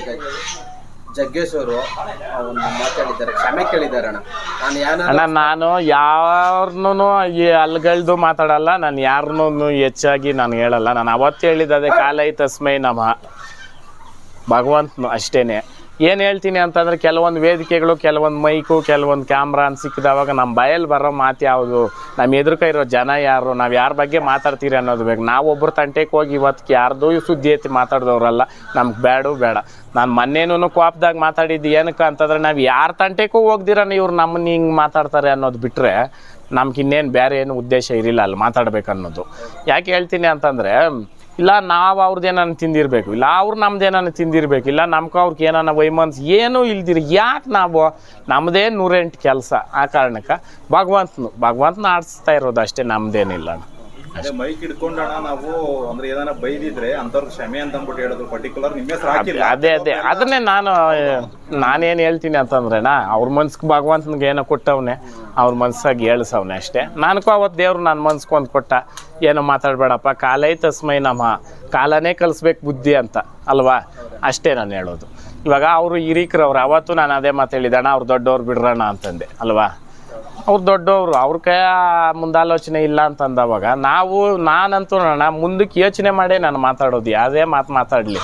ಈಗ ಜಗ್ಗೇಶ್ ಅವರು ಮಾತಾಡಿದ್ದಾರೆ. ಕ್ಷಮೆ ಕೇಳಿದ್ದಾರೆ ನಾನು ಯಾರು ಅಣ್ಣ, ನಾನು ಯಾರನ್ನೂ ಈ ಅಲ್ಗಳ್ದು ಮಾತಾಡಲ್ಲ. ನಾನು ಯಾರನ್ನೂ ಹೆಚ್ಚಾಗಿ ನಾನು ಹೇಳಲ್ಲ. ನಾನು ಅವತ್ತು ಹೇಳಿದ್ದೆ ಕಾಲೈ ತಸ್ಮೈ ನಮ. ಭಗವಂತನು ಅಷ್ಟೇನೆ. ಏನು ಹೇಳ್ತೀನಿ ಅಂತಂದ್ರೆ ಕೆಲವೊಂದು ವೇದಿಕೆಗಳು, ಕೆಲವೊಂದು ಮೈಕು ಕೆಲವೊಂದು ಕ್ಯಾಮ್ರಾ ಅಂತ ಸಿಕ್ಕಿದವಾಗ ನಮ್ಮ ಬಯಲ್ ಬರೋ ಮಾತು ಯಾವುದು? ನಮ್ಮ ಎದುರುಕ ಇರೋ ಜನ ಯಾರು? ನಾವು ಯಾರ ಬಗ್ಗೆ ಮಾತಾಡ್ತೀರಿ ಅನ್ನೋದು ಬೇಕು. ನಾವು ಒಬ್ರ ತಂಟೆಗೆ ಹೋಗಿ ಇವತ್ತು ಯಾರ್ದು ಸುದ್ದಿ ಎತ್ತಿ ಮಾತಾಡಿದವ್ರಲ್ಲ, ನಮ್ಗೆ ಬೇಡ ಬೇಡ. ನಾನು ಮೊನ್ನೆನೂ ಕೋಪದಾಗ ಮಾತಾಡಿದ್ದು, ಏನಕ್ಕೆ ಅಂತಂದ್ರೆ ನಾವು ಯಾರ ತಂಟೆಗೂ ಹೋಗ್ದಿರನ ಇವ್ರು ನಮ್ಮನ್ನ ಹಿಂಗೆ ಮಾತಾಡ್ತಾರೆ ಅನ್ನೋದು ಬಿಟ್ಟರೆ ನಮ್ಗೆ ಇನ್ನೇನು ಬೇರೆ ಏನು ಉದ್ದೇಶ ಇರಲಿಲ್ಲ ಅಲ್ಲಿ ಮಾತಾಡ್ಬೇಕು ಯಾಕೆ ಹೇಳ್ತೀನಿ ಅಂತಂದರೆ ಇಲ್ಲ ನಾವು ಅವ್ರದ್ದು ಏನಾನ ತಿಂದಿರ್ಬೇಕು, ಇಲ್ಲ ಅವ್ರು ನಮ್ದು ಏನಾನ ತಿಂದಿರ್ಬೇಕು, ಇಲ್ಲ ನಮ್ಗೆ ಅವ್ರಿಗೆ ಏನಾನ ವೈಮನ್ಸ್ ಏನೂ ಇಲ್ದಿರಿ ಯಾಕೆ ನಾವು ನಮ್ಮದೇ ನೂರೆಂಟು ಕೆಲಸ ಆ ಕಾರಣಕ್ಕೆ ಭಗವಂತನು, ಭಗವಂತನ ಆಡಿಸ್ತಾ ಇರೋದು ಅಷ್ಟೇ ನಮ್ದೇನಿಲ್ಲ. ಅದೇ ಮೈಕ್ ಹಿಡ್ಕೊಂಡಣ ನಾವು, ಅಂದ್ರೆ ಏನಾರ ಬೈದಿದ್ರೆ ಅಂತವ್ರ ಕ್ಷಮೆ ಅಂತ ಅಂದ್ಬಿಟ್ಟು ಹೇಳಿದ್ರು ಪರ್ಟಿಕ್ಯುಲರ್ ನಿಮ್ಮ ಹಾಕಿಲ್ಲ. ಅದೇ ಅದೇ ಅದನ್ನೇ ನಾನು, ನಾನೇನು ಹೇಳ್ತೀನಿ ಅಂತಂದ್ರೆನ, ಅವ್ರ ಮನ್ಸಿಗೆ ಭಗವಂತನಿಗೆ ಏನೋ ಕೊಟ್ಟವನೆ, ಅವ್ರ ಮನ್ಸಾಗಿ ಹೇಳ್ಸವ್ನೆ ಅಷ್ಟೇ. ನನಗೂ ಅವತ್ತು ದೇವ್ರು ನನ್ನ ಮನ್ಸ್ಗೆ ಒಂದು ಕೊಟ್ಟ, ಏನೋ ಮಾತಾಡಬೇಡಪ್ಪ ಕಾಲೈ ತಸ್ಮೈ ನಮ್ಮ ಕಾಲನೇ ಕಲಿಸ್ಬೇಕು ಬುದ್ಧಿ ಅಂತ, ಅಲ್ವಾ? ಅಷ್ಟೇ ನಾನು ಹೇಳೋದು. ಇವಾಗ ಅವರು ಹಿರೀಕ್ರವ್ರು, ಅವತ್ತು ನಾನು ಅದೇ ಮಾತು ಹೇಳಿದಣ ಅವ್ರು ದೊಡ್ಡವ್ರು ಬಿಡ್ರಣ ಅಂತಂದೆ, ಅಲ್ವಾ? ಅವ್ರು ದೊಡ್ಡವರು, ಅವ್ರ ಕೈ ಮುಂದಾಲೋಚನೆ ಇಲ್ಲ ಅಂತಂದವಾಗ ನಾವು, ನಾನಂತೂ ಅಣ್ಣ ಮುಂದಕ್ಕೆ ಯೋಚನೆ ಮಾಡೇ ನಾನು ಮಾತಾಡೋದು, ಯಾವುದೇ ಮಾತು ಮಾತಾಡಲಿ.